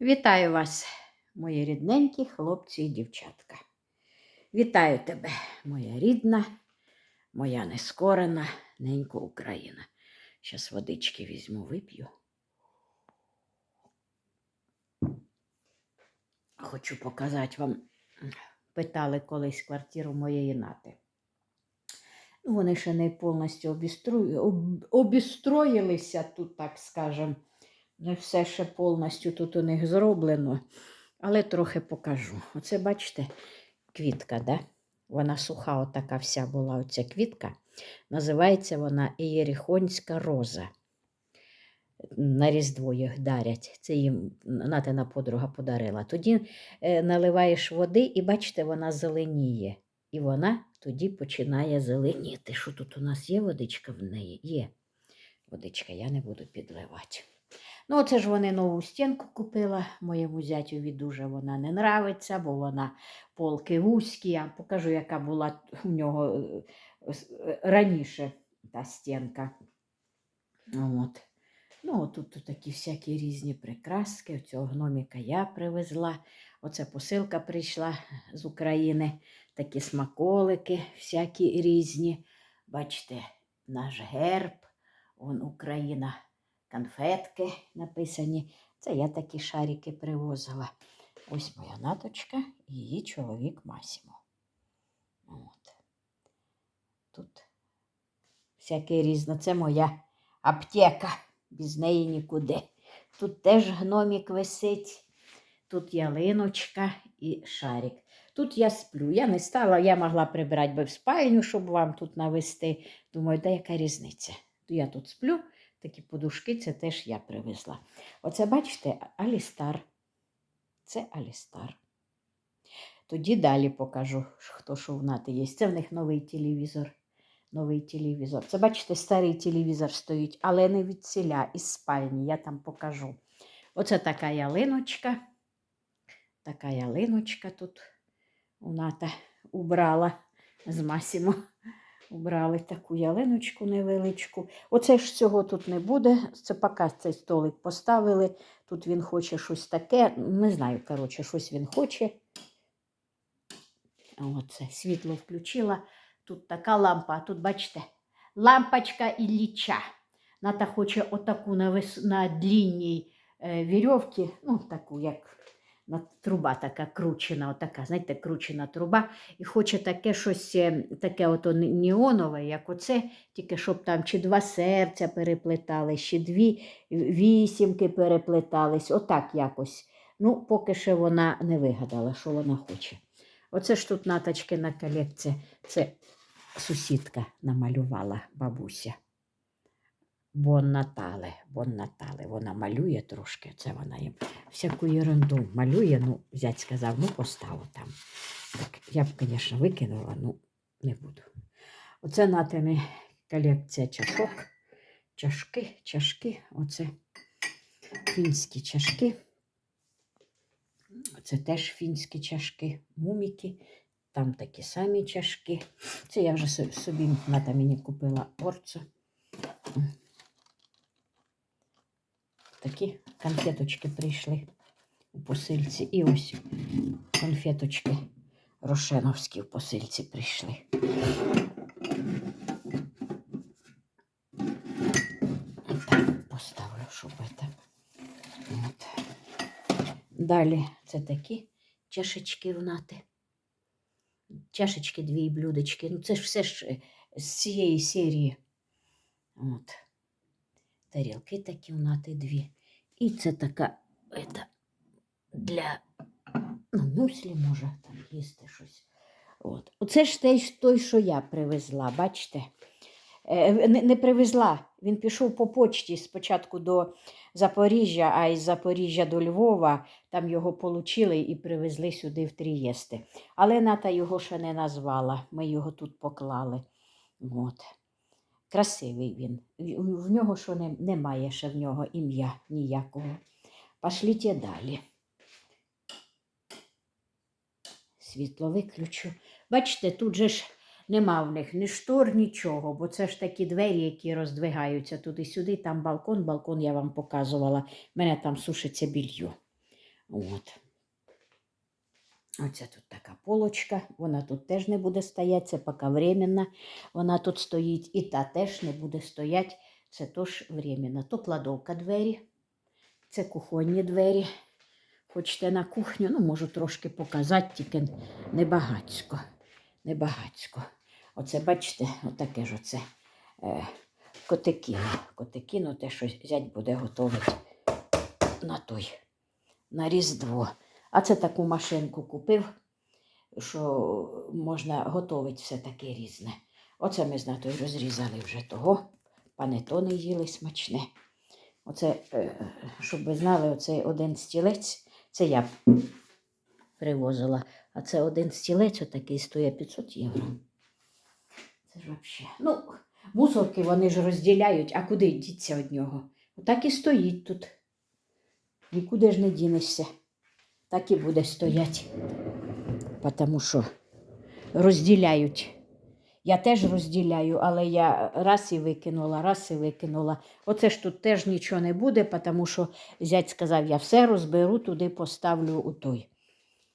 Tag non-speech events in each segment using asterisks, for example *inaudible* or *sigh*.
Вітаю вас, мої рідненькі хлопці і дівчатка. Вітаю тебе, моя рідна, моя нескорена ненька Україна. Щас водички візьму, вип'ю. Хочу показати вам, питали колись квартиру моєї нати. Ну, Вони ще не повністю обістроїлися тут, так скажемо. Не все ще повністю тут у них зроблено, але трохи покажу. Оце, бачите, квітка, да? Вона суха, отака вся була оця квітка. Називається вона Ієрихонська роза. На Різдво їх дарять. Це їм Натина подруга подарила. Тоді е, наливаєш води, і бачите, вона зеленіє. І вона тоді починає зеленіти. Що тут у нас є водичка в неї? Є водичка, я не буду підливати. Ну, оце ж вони нову стінку купила. Моєму зятю дуже вона не нравиться, бо вона полки вузькі. Я покажу, яка була у нього е, е, раніше та стінка. От. Ну, тут такі всякі різні прикраски. Цього гноміка я привезла. Оце посилка прийшла з України. Такі смаколики, всякі різні. Бачите, наш герб, он Україна, конфетки написані. Це я такі шарики привозила. Ось моя наточка і її чоловік Масімо. От. Тут всяке різне. Це моя аптека. Без неї нікуди. Тут теж гномік висить, тут ялиночка і шарик. Тут я сплю. Я не стала, я могла прибрати би в спальню, щоб вам тут навести. Думаю, де яка різниця? Я тут сплю, такі подушки, це теж я привезла. Оце, бачите, Алістар. Це Алістар. Тоді далі покажу, хто що в нати є. Це в них новий телевізор. Новий телевізор. Це, бачите, старий телевізор стоїть, але не від селя, із спальні. Я там покажу. Оце така ялиночка. Така ялиночка тут у ната убрала з Масімо. Убрали таку ялиночку невеличку. Оце ж цього тут не буде. Це поки цей столик поставили. Тут він хоче щось таке. Не знаю, коротше, щось він хоче. Оце світло включила. Тут така лампа, а тут, бачите, лампочка Ілліча. Ната хоче отаку на, вис... на длінній е, вірьовці, ну, таку, як труба така кручена, отака, знаєте, кручена труба. І хоче таке щось, е, таке ото неонове, як оце, тільки щоб там чи два серця переплетались, чи дві вісімки переплетались, отак якось. Ну, поки що вона не вигадала, що вона хоче. Оце ж тут наточки на колекція. Це сусідка намалювала бабуся. Бон Натале, Бон Натале. Вона малює трошки, це вона їм всяку ерунду малює. Ну, зять сказав, ну постав там. Так, я б, звісно, викинула, ну не буду. Оце натини колекція чашок. Чашки, чашки, оце фінські чашки. Це теж фінські чашки, муміки. Там такі самі чашки. Це я вже со- собі ната мені купила орцу. Такі конфеточки прийшли у посильці. І ось конфеточки рошеновські в посильці прийшли. Так, поставлю, щоб це. От. Далі це такі чашечки в нати. Чашечки, дві блюдечки. Ну, це ж все ж з цієї серії. От. Тарілки такі в нати дві. І це така ета, для ну, мюслі, може, там їсти щось. От. Оце ж той, що я привезла, бачите? Е, не, не привезла. Він пішов по почті спочатку до Запоріжжя, а із Запоріжжя до Львова. Там його получили і привезли сюди в Трієсти. Але Ната його ще не назвала. Ми його тут поклали. От. Красивий він. В- нього що не, немає ще в нього ім'я ніякого. Пошліть далі. Світло виключу. Бачите, тут же ж нема в них ні штор, нічого, бо це ж такі двері, які роздвигаються туди-сюди. Там балкон, балкон я вам показувала. У мене там сушиться більйо. От. Оце тут така полочка, вона тут теж не буде стояти, це поки временно. Вона тут стоїть, і та теж не буде стояти, це теж временно. То кладовка двері, це кухонні двері. Хочете на кухню, ну можу трошки показати, тільки не багацько. Не багацько. Оце, бачите, отаке ж оце е, котикіно. Котикіно, те, що зять буде готувати на той, на Різдво. А це таку машинку купив, що можна готувати все таке різне. Оце ми з Натою розрізали вже того. Панетони їли смачне. Оце, е, щоб ви знали, оцей один стілець, це я привозила. А це один стілець отакий стоїть 500 євро. Це ж взагалі. Ну, мусорки вони ж розділяють, а куди діться від нього? Отак і стоїть тут. Нікуди ж не дінешся. Так і буде стояти. Тому що розділяють. Я теж розділяю, але я раз і викинула, раз і викинула. Оце ж тут теж нічого не буде, тому що зять сказав, я все розберу, туди поставлю у той.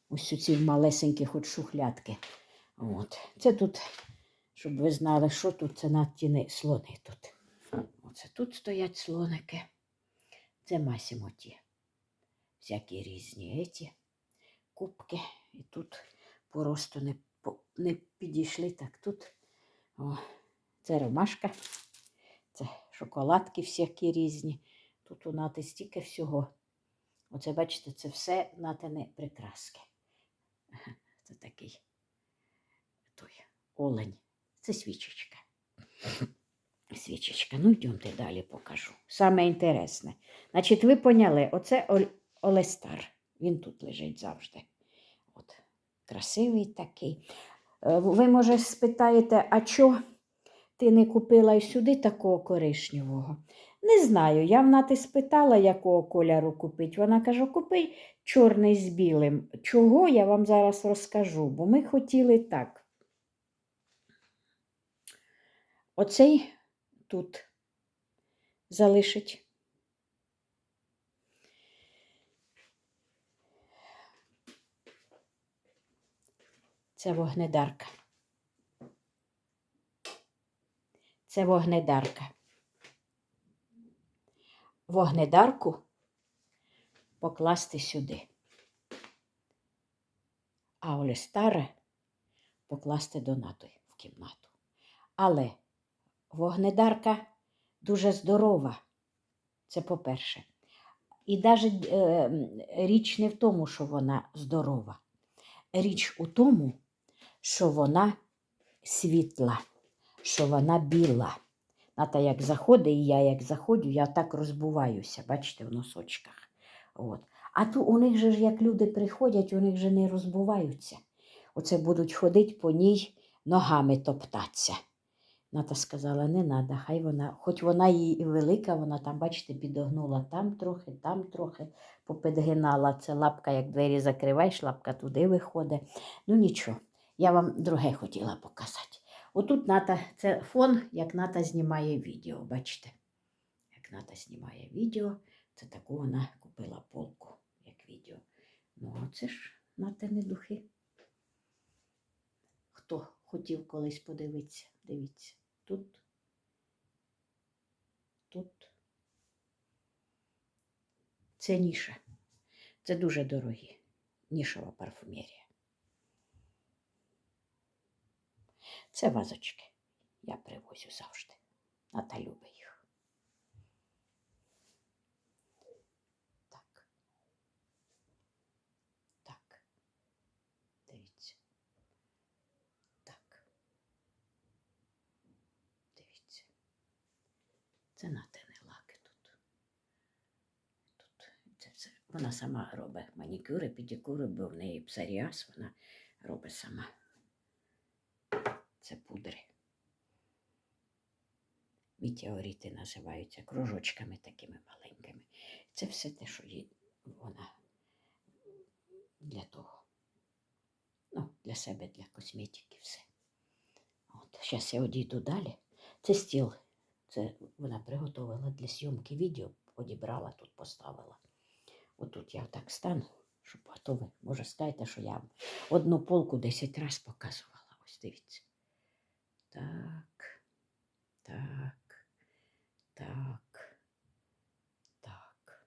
Ось у ці малесенькі хоч шухлядки. От. Це тут, щоб ви знали, що тут це на тіни слони тут. Оце тут стоять слоники. Це Масімо ті. Всякі різні еті, кубки. І тут просто не, не підійшли. Так тут о, це ромашка, це шоколадки всякі різні. Тут у нати стільки всього. Оце, бачите, це все натини прикраски. *laughs* Це такий той олень. Це свічечка. *laughs* Свічечка. Ну, йдемте далі покажу. Саме інтересне. Значить, ви поняли, оце Олестар. Він тут лежить завжди. От. Красивий такий. Е, Ви, може, спитаєте, а чого ти не купила і сюди такого коричневого? Не знаю. Я в нати спитала, якого кольору купити. Вона каже, купи чорний з білим. Чого я вам зараз розкажу, бо ми хотіли так. Оцей тут залишить. Це вогнедарка. Це вогнедарка. Вогнедарку покласти сюди. А Олестаре покласти до натої в кімнату. Але вогнедарка дуже здорова. Це по-перше. І навіть е, річ не в тому, що вона здорова. Річ у тому, що вона світла, що вона біла. Ната як заходить, і я як заходжу, я так розбуваюся, бачите, в носочках. От. А то у них же ж, як люди приходять, у них же не розбуваються. Оце будуть ходити по ній, ногами топтатися. Ната сказала, не треба, хай вона, хоч вона їй і велика, вона там, бачите, підогнула там трохи, там трохи попідгинала. Це лапка, як двері закриваєш, лапка туди виходить. Ну нічого, я вам друге хотіла показати. Отут Ната, це фон, як Ната знімає відео, бачите? Як Ната знімає відео, це таку вона купила полку, як відео. Ну, а це ж Натини духи. Хто хотів колись подивитися, дивіться. Тут. Тут. Це ніша. Це дуже дорогі. Нішова парфумерія. Це вазочки. Я привозю завжди. Ната любить їх. Так. Так. Дивіться. Так. Дивіться. Це натини лаки тут. Тут це все. Вона сама робить манікюри, педикюри, бо в неї псоріаз, вона робить сама. Це пудри. Метеорити називаються кружочками такими маленькими. Це все те, що їй вона для того. Ну, для себе, для косметики, все. От, зараз я одійду далі. Це стіл. Це вона приготувала для зйомки відео, одібрала тут, поставила. Отут я так стану Щоб а то ви, може, скажете, що я одну полку 10 разів показувала. Ось дивіться. Так, так, так, так.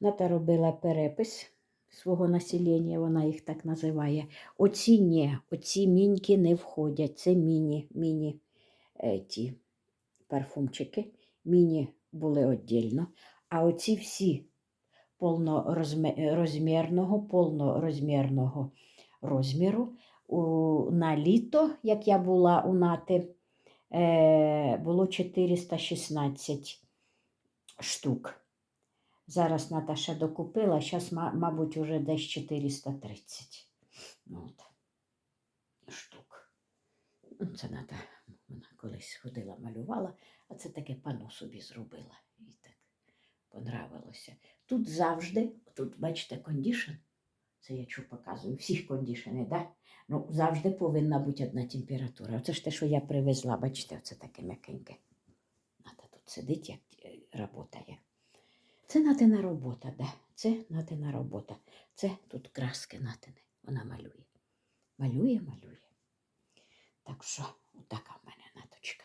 Ната робила перепис свого населення, вона їх так називає. Оці ні, оці міньки не входять. Це міні, міні е, ті парфумчики. Міні були віддільно. А оці всі повнорозмірного, повнорозмірного розміру. На літо, як я була у нати, е, було 416 штук. Зараз Наташа докупила, зараз, мабуть, уже десь 430 Ну, от, штук. Це Ната, вона колись ходила, малювала, а це таке пано собі зробила. І так понравилося. Тут завжди, тут, бачите, кондішн. Це я що показую, всіх кондішени, да? Ну, завжди повинна бути одна температура. Оце ж те, що я привезла, бачите, оце таке м'якеньке. Ната тут сидить, як працює. Це натина робота, да. Це натина робота. Це тут краски натини. Вона малює. Малює, малює. Так що, отака в мене наточка.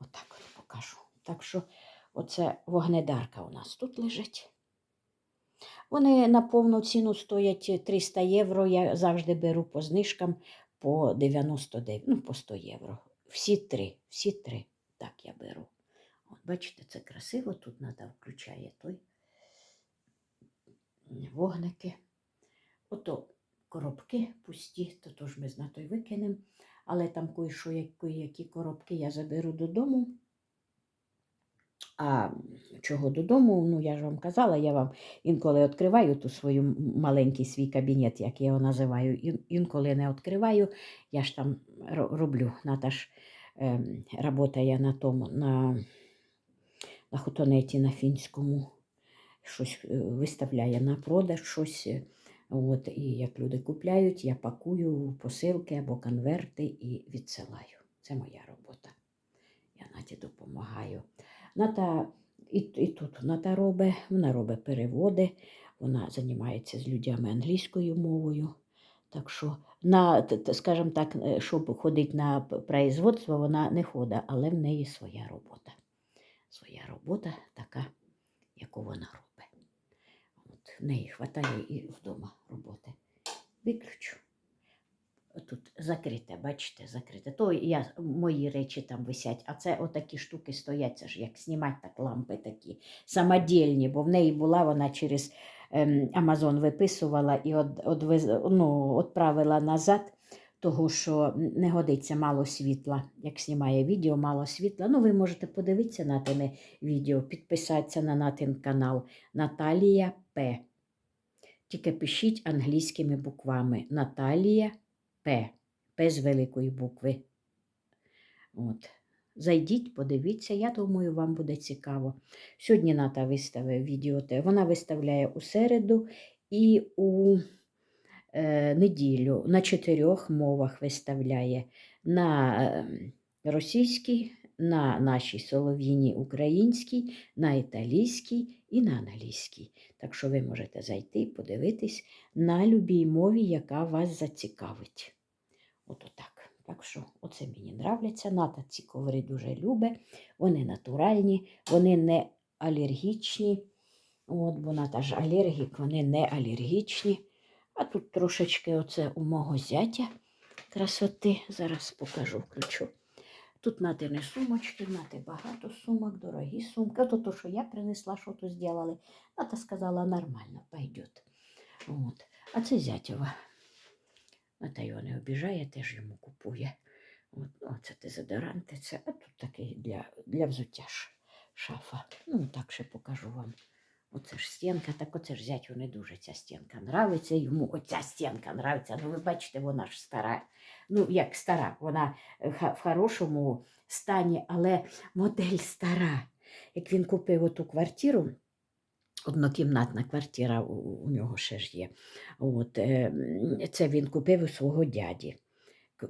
Отак от покажу. Так що, оце вогнедарка у нас тут лежить. Вони на повну ціну стоять 300 євро. Я завжди беру по знижкам по 99, ну, по 100 євро. Всі три, всі три. Так я беру. От, бачите, це красиво. Тут треба включає той вогники. Ото коробки пусті, то тож ми з той викинемо. Але там кое-що, які коробки я заберу додому. А чого додому? Ну, я ж вам казала, я вам інколи відкриваю ту свою маленький свій кабінет, як я його називаю. Інколи не відкриваю. Я ж там роблю. Наташ е, працює на тому, на, на хутонеті на фінському, щось е, виставляє на продаж щось. е, От, і як люди купляють, я пакую посилки або конверти і відсилаю. Це моя робота. Я Наті допомагаю. Ната і, і тут Ната робить, вона робить переводи, вона займається з людьми англійською мовою. Так що, на, скажімо так, е, щоб ходити на производство, вона не ходить, але в неї своя робота. Своя робота така, яку вона робить. От, в неї вистачає і вдома роботи. Виключу. Тут закрите, бачите, закрите. То я, мої речі там висять, а це отакі штуки стоять, це ж як знімати так лампи такі самодільні, бо в неї була вона через ем, Амазон виписувала і от, одвез, ну, відправила назад, того що не годиться мало світла. Як знімає відео, мало світла. Ну, ви можете подивитися на тиме відео, підписатися на натин канал Наталія П. Тільки пишіть англійськими буквами Наталія П. П з великої букви. От. Зайдіть, подивіться, я думаю, вам буде цікаво. Сьогодні Ната виставить відео. Вона виставляє у середу і у е, неділю на чотирьох мовах виставляє на е, російській, на нашій солов'їній українській, на італійській і на англійській. Так що ви можете зайти і подивитись на любій мові, яка вас зацікавить. От отак. Так що оце мені нравляться. Ната ці коври дуже любить. Вони натуральні, вони не алергічні. От, бо Ната ж алергік, вони не алергічні. А тут трошечки оце у мого зятя красоти. Зараз покажу, включу. Тут натини сумочки, нати багато сумок, дорогі сумки. То, то що я принесла, що тут зробили. Ната сказала, нормально, пойдет. От. А це зятєва. Ната його не обіжає, теж йому купує. От, оце дезодоранти, це, а тут такий для, для взуття шафа. Ну, так ще покажу вам. Оце ж стінка, так оце ж зятю не дуже ця стінка нравиться. Йому оця стінка нравиться. Ну, ви бачите, вона ж стара. Ну, як стара, вона е, в хорошому стані, але модель стара. Як він купив оту квартиру, однокімнатна квартира у, нього ще ж є. От, е, це він купив у свого дяді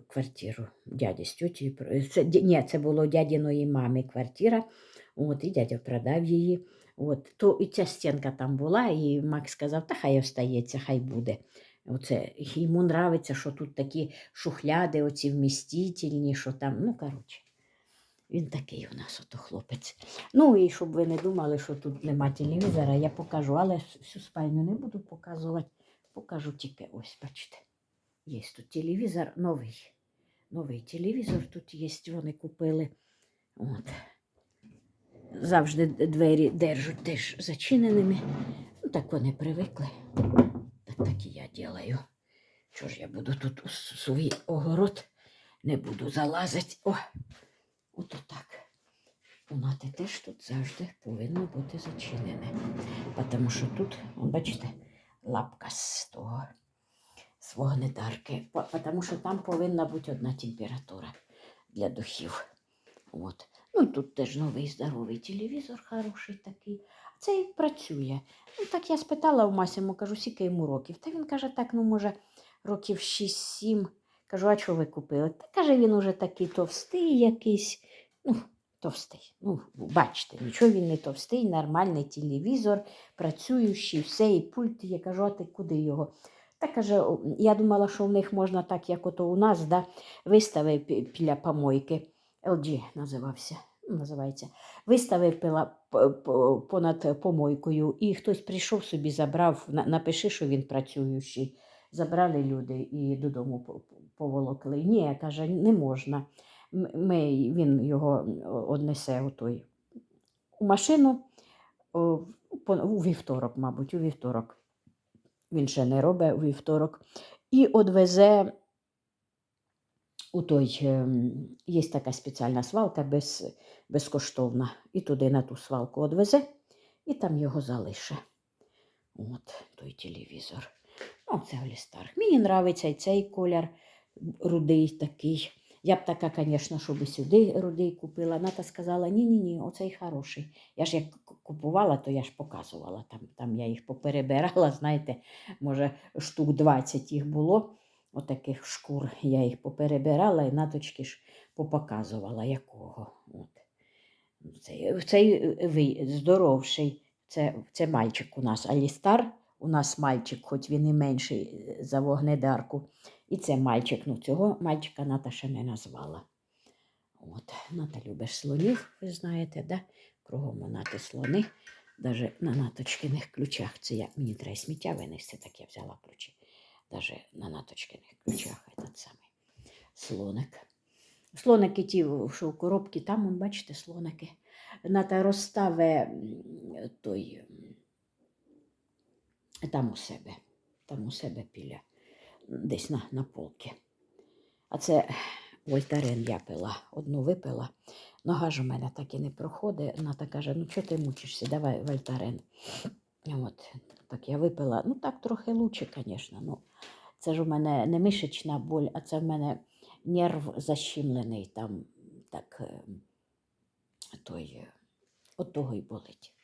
квартиру. Дядя з про- Це, ні, це було дядіної мами квартира. От, і дядя продав її. От, то і ця стінка там була, і Макс сказав, та хай остається, хай буде. Оце, йому нравиться, що тут такі шухляди, оці вмістительні, що там, ну, коротше. Він такий у нас ото хлопець. Ну і щоб ви не думали, що тут нема телевізора, я покажу, але всю спальню не буду показувати. Покажу тільки ось, бачите. Є тут телевізор новий. Новий телевізор тут є, вони купили. От. Завжди двері держать теж зачиненими. Ну, так вони привикли. Так, так і я ділаю. Що ж я буду тут у свій огород, не буду залазити. О, ото так. Кімнати теж тут завжди повинно бути зачинене. Тому що тут, бачите, лапка з того з вогнедарки. Тому що там повинна бути одна температура для духів. От. Ну, тут теж новий здоровий телевізор, хороший такий. Цей працює. Ну, так я спитала у Масіму, кажу, скільки йому років. Та він каже, так, ну, може, років 6-7. Кажу, а що ви купили? Та каже, він уже такий товстий якийсь. Ну, товстий. Ну, бачите, нічого він не товстий, нормальний телевізор, працюючий, все, і пульт. Я кажу, а ти куди його? Та каже, я думала, що в них можна так, як ото у нас, да, виставив пі- біля помойки. LG називався. Називається. Виставив понад помойкою, і хтось прийшов собі, забрав, напиши, що він працюючий. Забрали люди і додому по- по- поволокли. Ні, каже, не можна. Ми, він його однесе у той у машину у вівторок, мабуть, у вівторок. Він ще не робить у вівторок. І одвезе у той, ем, є така спеціальна свалка без, безкоштовна. І туди на ту свалку одвезе, і там його залише. От той телевізор. Ну, це Олістар. Мені подобається і цей колір рудий такий. Я б така, звісно, щоб сюди рудий купила. Ната сказала, ні-ні-ні, оцей хороший. Я ж як купувала, то я ж показувала. Там, там я їх поперебирала, *laughs* знаєте, може, штук 20 їх було, отаких шкур. Я їх поперебирала і наточки ж попоказувала, якого. От. Цей, цей е, здоровший, це, це мальчик у нас. Алістар у нас мальчик, хоч він і менший е, за вогнедарку. І це мальчик. Ну, цього мальчика Ната ще не назвала. От, Ната любить слонів, ви знаєте, да? кругом у Нати слони. Даже на наточкиних ключах. Це я, мені треба сміття винести, так я взяла ключі. Даже на наточкиних ключах этот самий слоник. Слоники ті, що в коробці, там, он, бачите, слоники. Ната розставе той там у себе, там у себе біля, десь на, на полки. А це вольтарен я пила, одну випила. Нога ж у мене так і не проходить. Ната каже, ну чого ти мучишся, давай вольтарен. От, так я випила. Ну так трохи лучше, звісно. Ну, це ж у мене не мишечна боль, а це в мене нерв защемлений там, так е, той, е, от того й болить.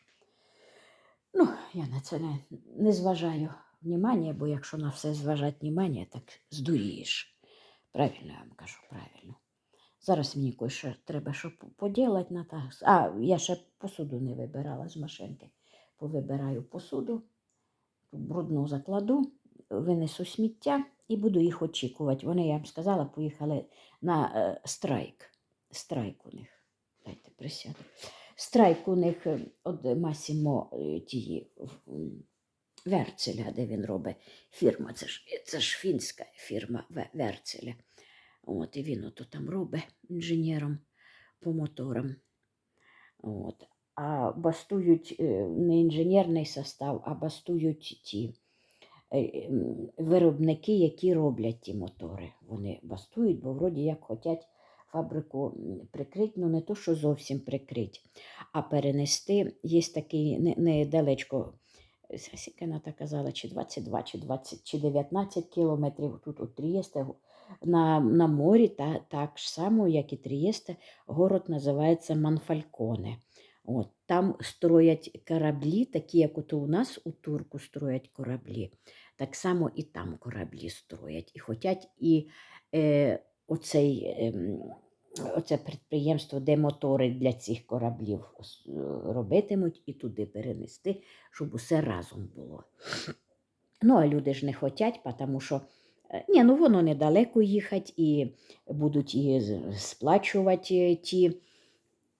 Ну, я на це не, не зважаю внимання, бо якщо на все зважати внимання, так здурієш. Правильно я вам кажу, правильно. Зараз мені кое-що треба що по- поділати на так. А, я ще посуду не вибирала з машинки. Повибираю посуду, брудну закладу, винесу сміття і буду їх очікувати. Вони, я вам сказала, поїхали на е, страйк. Страйк у них. Дайте присяду. Страйк у них е, от Масімо е, м, Верцеля, де він робить фірма. Це ж, це ж фінська фірма Верцеля. От, і він ото там робить інженером по моторам. От. А бастують е, не інженерний состав, а бастують ті е, виробники, які роблять ті мотори. Вони бастують, бо вроді як хочуть фабрику прикрити, ну не то, що зовсім прикрити, а перенести. Є такий недалечко, е, скільки вона так казала, чи 22, чи 20, чи 19 кілометрів тут у Трієсте, на, на морі, та, так само, як і Трієсте, город називається Манфальконе. От, там строять кораблі, такі, як от у нас у Турку строять кораблі. Так само і там кораблі строять. І хочуть і е, оцей ем, оце підприємство, де мотори для цих кораблів е, робитимуть і туди перенести, щоб усе разом було. Ну, а люди ж не хочуть, тому що е, ні, ну воно недалеко їхати, і будуть і сплачувати ті.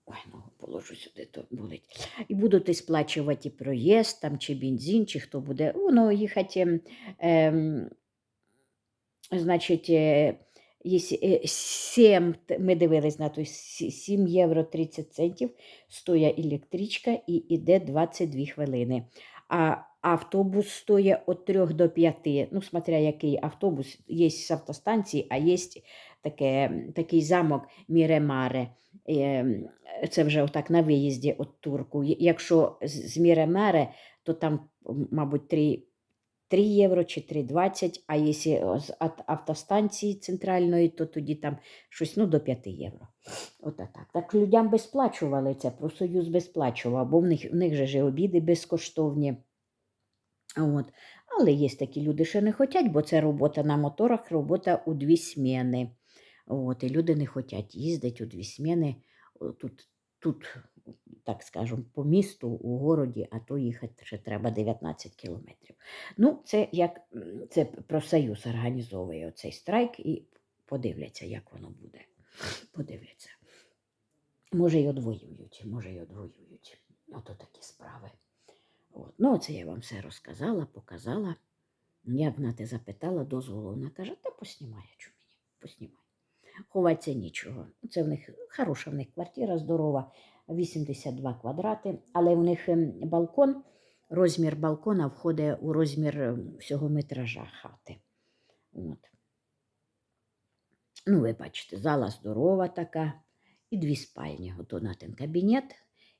Ой, ногу положу сюди, то болить. І будуть сплачувати проїзд, там, чи бензин, чи хто буде. Воно їхати. ем, ем, значить, е, єсь- е, 7, ми дивились на той 7 євро 30 центів стоя електричка і йде 22 хвилини. А автобус стоїть від 3 до 5. Ну, смотря який автобус, є з автостанції, а є таке, такий замок Міремаре. Ем, Це вже отак на виїзді від Турку. Якщо з Міремаре, то там, мабуть, 3, 3 євро чи 3,20, а якщо з автостанції центральної, то тоді там щось ну, до 5 євро. От так. Так людям безплачували це, профсоюз безплачував, бо в них, в них же ж обіди безкоштовні. От. Але є такі люди, що не хочуть, бо це робота на моторах, робота у дві сміни. От, і люди не хочуть їздити у дві сміни. Тут, тут, так скажемо, по місту, у городі, а то їхати ще треба 19 кілометрів. Ну, це як це профсоюз організовує оцей страйк і подивляться, як воно буде. Подивляться. Може, й одвоюють, може, й одвоюють. Ото такі справи. От. Ну, оце я вам все розказала, показала. Я б на те запитала дозволу. Вона каже, та поснімай, а чому мені? Поснімай. Ховатися нічого. Це в них хороша в них квартира здорова, 82 квадрати, але в них ем, балкон, розмір балкона входить у розмір ем, всього метража хати. От. Ну, ви бачите, зала здорова така, і дві спальні. От ten кабінет,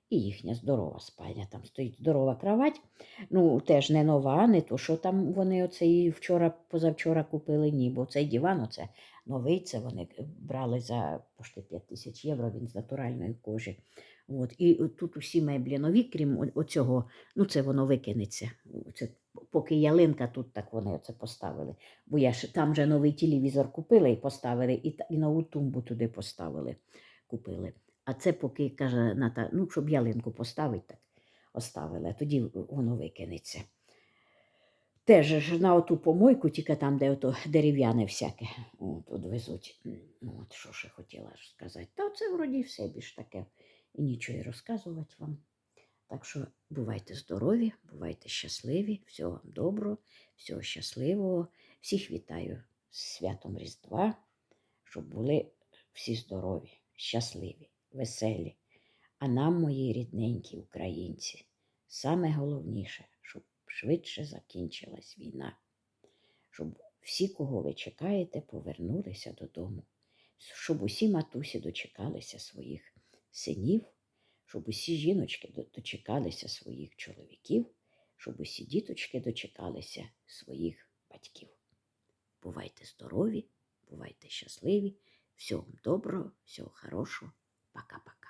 і їхня здорова спальня. Там стоїть здорова кровать. Ну, теж не нова, не то, що там вони оце і вчора, позавчора купили, ні, бо цей диван, оце новий, це вони брали за пошти 5 тисяч євро, він з натуральної кожи. От. І тут усі меблі нові, крім оцього, ну це воно викинеться. Це, поки ялинка тут, так вони оце поставили. Бо я ж там же новий телевізор купили і поставили, і, і нову тумбу туди поставили, купили. А це поки каже Ната, ну, щоб ялинку поставити, так оставили, а тоді воно викинеться. Теж ж на оту помойку, тільки там, де ото дерев'яне всяке, от, от везуть. Ну, От що ще хотіла ж сказати. Та це вроді все більш таке. І нічого розказувати вам. Так що бувайте здорові, бувайте щасливі, всього вам доброго, всього щасливого. Всіх вітаю з святом Різдва, щоб були всі здорові, щасливі, веселі. А нам, мої рідненькі українці, саме головніше, щоб швидше закінчилась війна, щоб всі, кого ви чекаєте, повернулися додому, щоб усі матусі дочекалися своїх синів, щоб усі жіночки дочекалися своїх чоловіків, щоб усі діточки дочекалися своїх батьків. Бувайте здорові, бувайте щасливі, всього доброго, всього хорошого. Пока-пока.